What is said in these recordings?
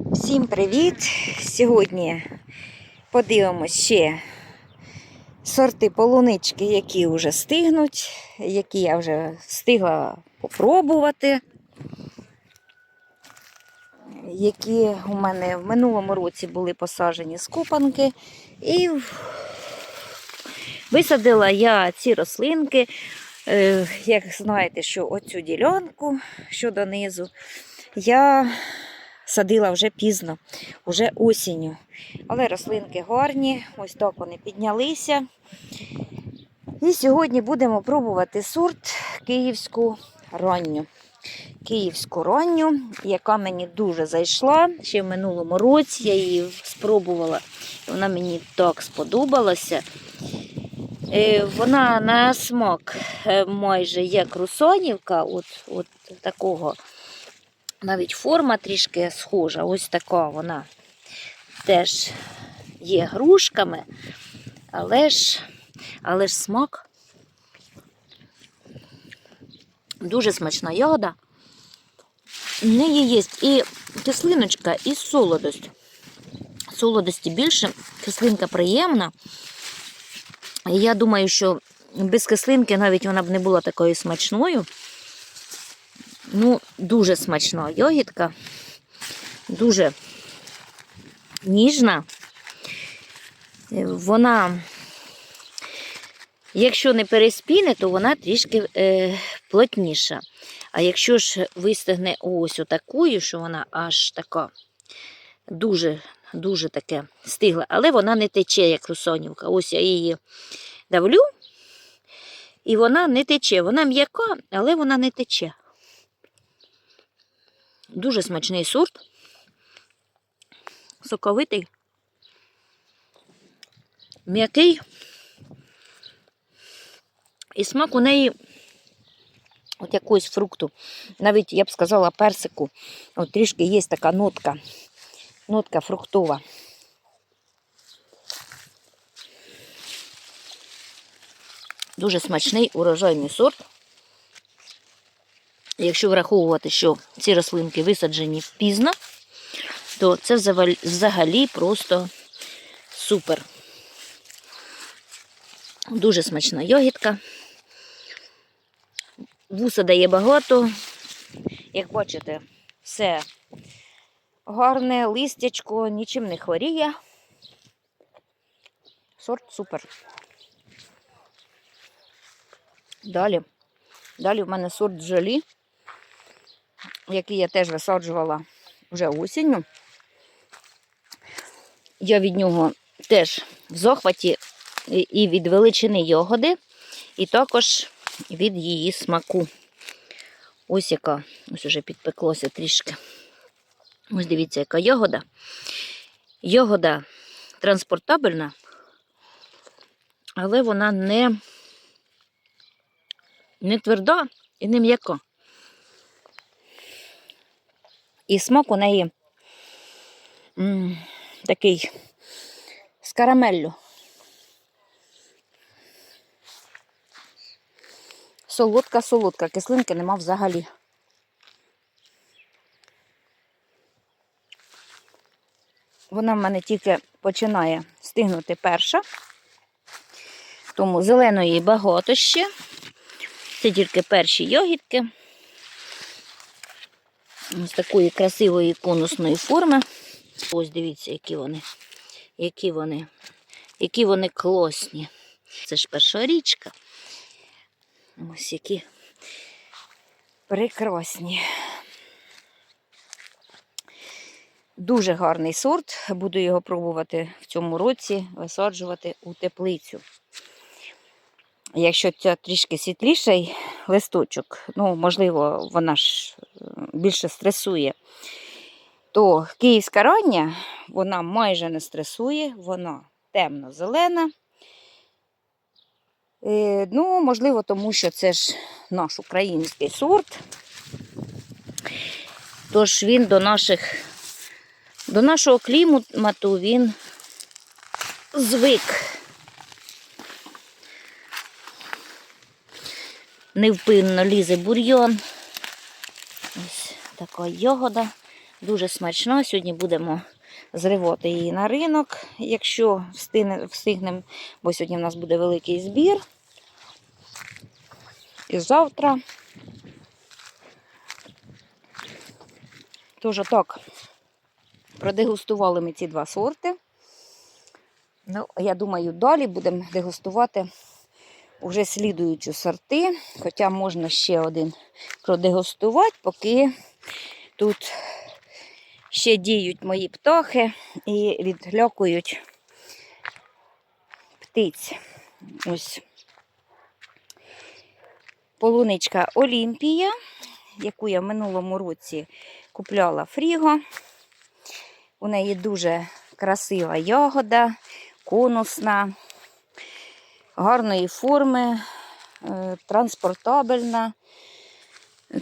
Всім привіт! Сьогодні подивимось ще сорти полунички, які вже стигнуть, які я вже встигла попробувати. Які у мене в минулому році були посаджені скопанки. І висадила я ці рослинки. Е, Як знаєте, що оцю ділянку, що донизу, я садила вже пізно, вже осінню. Але рослинки гарні, ось так вони піднялися. І сьогодні будемо пробувати сорт київську ранню. Київську ранню, яка мені дуже зайшла. Ще в минулому році я її спробувала. Вона мені так сподобалася. Е, Вона на смак е, майже як русонівка, от, от такого навіть форма трішки схожа, ось така вона теж є грушками, але ж, але ж смак дуже смачна ягода. В неї є і кислиночка, і солодость. Солодості більше, кислинка приємна. Я думаю, що без кислинки навіть вона б не була такою смачною. Ну, дуже смачна йогітка, дуже ніжна. Е, Вона, якщо не переспіне, то вона трішки е, плотніша. А якщо ж вистигне ось отакою, що вона аж така дуже, дуже таке стигла, але вона не тече, як русонівка. Ось я її давлю, і вона не тече. Вона м'яка, але вона не тече. Дуже смачний сорт. Соковитий. М'який. І смак у неї от якогось фрукту. Навіть, я б сказала, персику. От трішки є така нотка. Нотка фруктова. Дуже смачний урожайний сорт. Якщо враховувати, що ці рослинки висаджені пізно, то це взагалі- просто супер. Дуже смачна йогітка. Вуса дає багато. Як бачите, все гарне, листячко, нічим не хворіє. Сорт супер. Далі. Далі в мене сорт джолі який я теж висаджувала вже осінню. Я від нього теж в захваті і- від величини ягоди, і також від її смаку. Ось яка, ось уже підпеклося трішки. Ось дивіться, яка ягода. Ягода транспортабельна, але вона не, не тверда і не м'яка. І смак у неї м, такий з карамеллю. Солодка-солодка, кислинки нема взагалі. Вона в мене тільки починає стигнути перша, тому зеленої багато ще. Це тільки перші йогітки з такої красивої конусної форми. Ось дивіться, які вони, які вони, які вони класні. Це ж перша річка. Ось які прекрасні. Дуже гарний сорт. Буду його пробувати в цьому році висаджувати у теплицю. Якщо це трішки світліший листочок, ну, можливо, вона ж е, більше стресує, то київська рання, вона майже не стресує, вона темно-зелена. Е, Ну, можливо, тому що це ж наш український сорт. Тож він до наших, до нашого клімату він звик. Невпинно лізе бур'йон. Ось така ягода Дуже смачна. Сьогодні будемо зривати її на ринок, якщо встигнемо, бо сьогодні в нас буде великий збір. І завтра. Тож так, продегустували ми ці два сорти. Ну, я думаю, далі будемо дегустувати вже слідуючі сорти. Хоча можна ще один продегустувати, поки тут ще діють мої птахи і відлякують птиць. Ось полуничка Олімпія, яку я в минулому році купляла фріго. У неї дуже красива ягода, конусна, гарної форми, е, транспортабельна.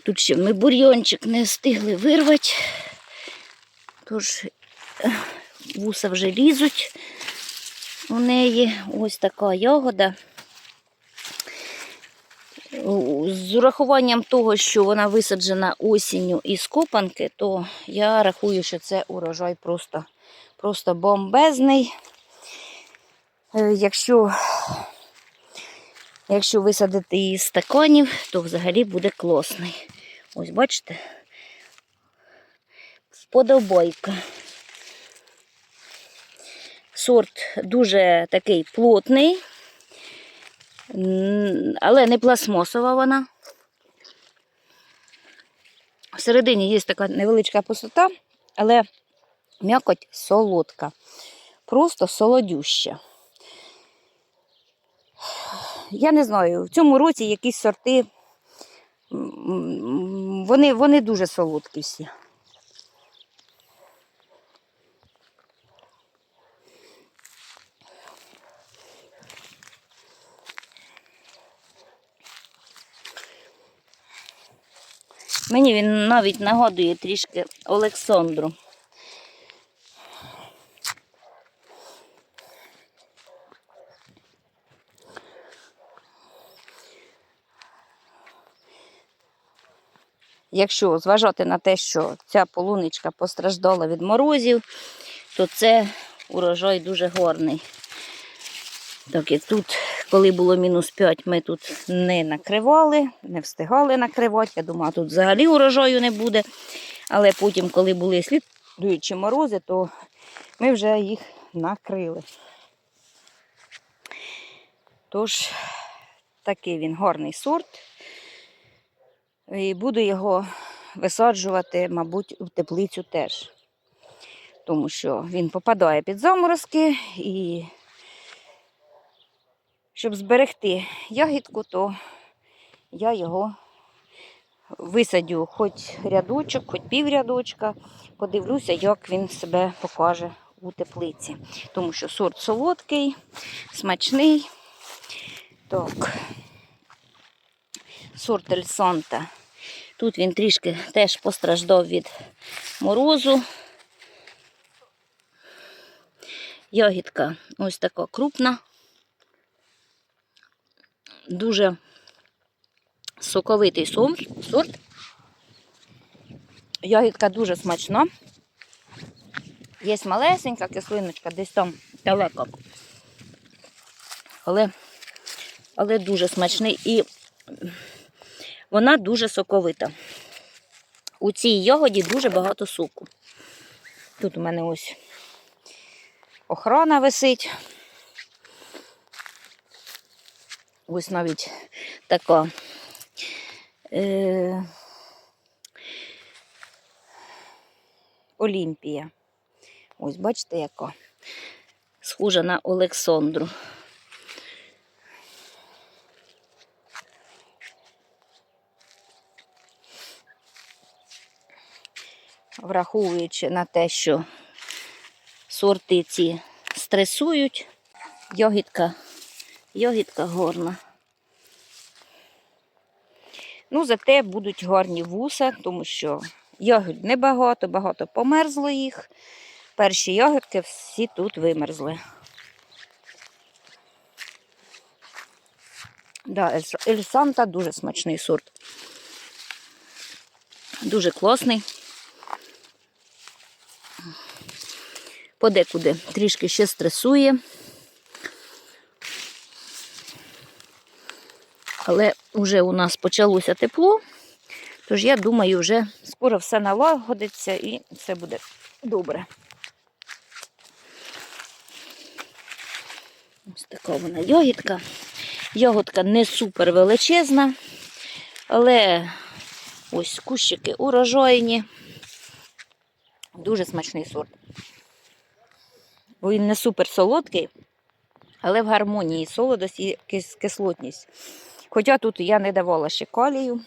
Тут ще ми бур'йончик не встигли вирвати, тож е, вуса вже лізуть у неї. Ось така ягода. З урахуванням того, що вона висаджена осінню із копанки, то я рахую, що це урожай просто, просто бомбезний. Е, Якщо, якщо висадити її з стаканів, то взагалі буде класний. Ось бачите? Вподобайка. Сорт дуже такий плотний, але не пластмасова вона. Всередині є така невеличка пустота, але м'якоть солодка. Просто солодюща. Я не знаю, в цьому році якісь сорти, вони, вони дуже солодкі всі. Мені він навіть нагадує трішки Олександру. Якщо зважати на те, що ця полуничка постраждала від морозів, то це урожай дуже горний. Так як тут, коли було мінус 5, ми тут не накривали, не встигали накривати. Я думала, тут взагалі урожаю не буде. Але потім, коли були слідуючі морози, то ми вже їх накрили. Тож, такий він гарний сорт. І буду його висаджувати, мабуть, в теплицю теж. Тому що він попадає під заморозки і щоб зберегти ягідку, то я його висадю хоч рядочок, хоч піврядочка, подивлюся, як він себе покаже у теплиці. Тому що сорт солодкий, смачний. Так. Сорт Ель Санта. Тут він трішки теж постраждав від морозу. Ягідка ось така крупна. Дуже соковитий сорт. Ягідка дуже смачна. Є малесенька кислиночка, десь там далеко. Але, але дуже смачний і вона дуже соковита. У цій ягоді дуже багато соку. Тут у мене ось охрана висить. Ось навіть така е, Олімпія. Ось бачите, яка схожа на Олександру. Враховуючи на те, що сорти ці стресують, ягідка, ягідка горна. Ну, зате будуть гарні вуса, тому що ягід небагато, багато померзло їх. Перші ягодки всі тут вимерзли. Да, Ель- дуже смачний сорт. Дуже класний. Подекуди трішки ще стресує. Але вже у нас почалося тепло, тож я думаю, вже скоро все налагодиться і все буде добре. Ось така вона ягідка. Ягодка не супер величезна, але ось кущики урожайні. Дуже смачний сорт. Бо Він не супер солодкий, але в гармонії солодость і кис- кислотність. Хоча тут я не давала ще калію.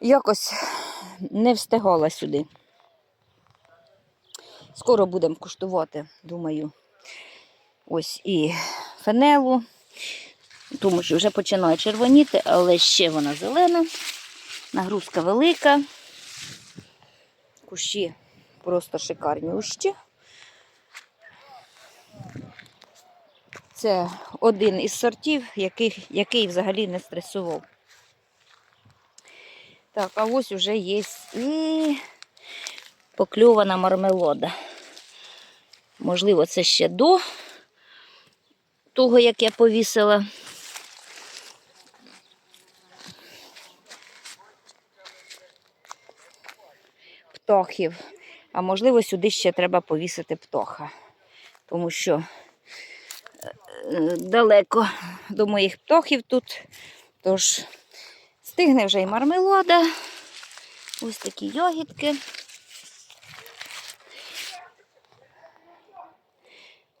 Якось не встигала сюди. Скоро будемо куштувати, думаю, ось і фенелу, тому що вже починає червоніти, але ще вона зелена, нагрузка велика. Кущі просто шикарні ущі. Це один із сортів, який, який взагалі не стресував. Так, а ось уже є і покльована мармелода. Можливо, це ще до того, як я повісила. Птахів. А можливо, сюди ще треба повісити птаха. Тому що далеко до моїх птахів тут. Тож стигне вже і мармелада. Ось такі ягідки.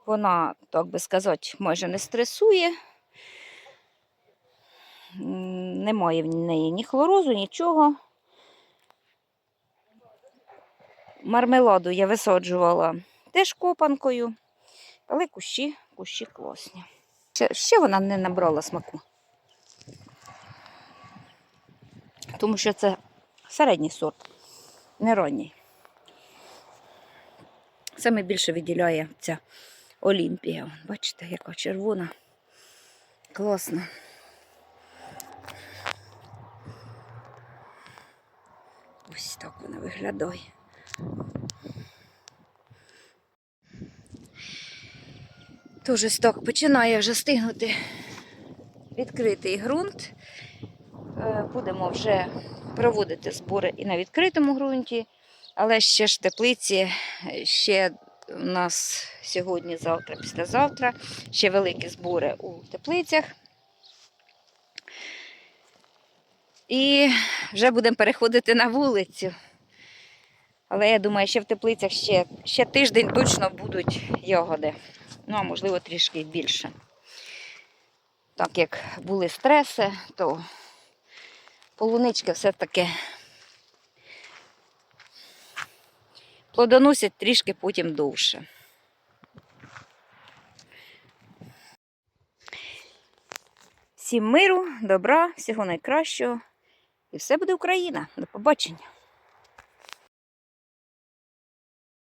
Вона, так би сказати, майже не стресує. Немає в неї ні хлорозу, нічого. Мармеладу я висаджувала теж копанкою, але кущі, кущі класні. Ще, ще вона не набрала смаку. Тому що це середній сорт, не ранній. Саме більше виділяє ця Олімпія. Бачите, яка червона. Класна. Ось так вона виглядає. Ось так починає вже стигнути відкритий ґрунт. Е, Будемо вже проводити збори і на відкритому ґрунті, але ще ж теплиці, ще у нас сьогодні, завтра, післязавтра, ще великі збори у теплицях. І вже будемо переходити на вулицю. Але я думаю, ще в теплицях ще, ще тиждень точно будуть ягоди. Ну, а можливо, трішки більше. Так як були стреси, то полунички все-таки плодоносять трішки потім довше. Всім миру, добра, всього найкращого. І все буде Україна. До побачення.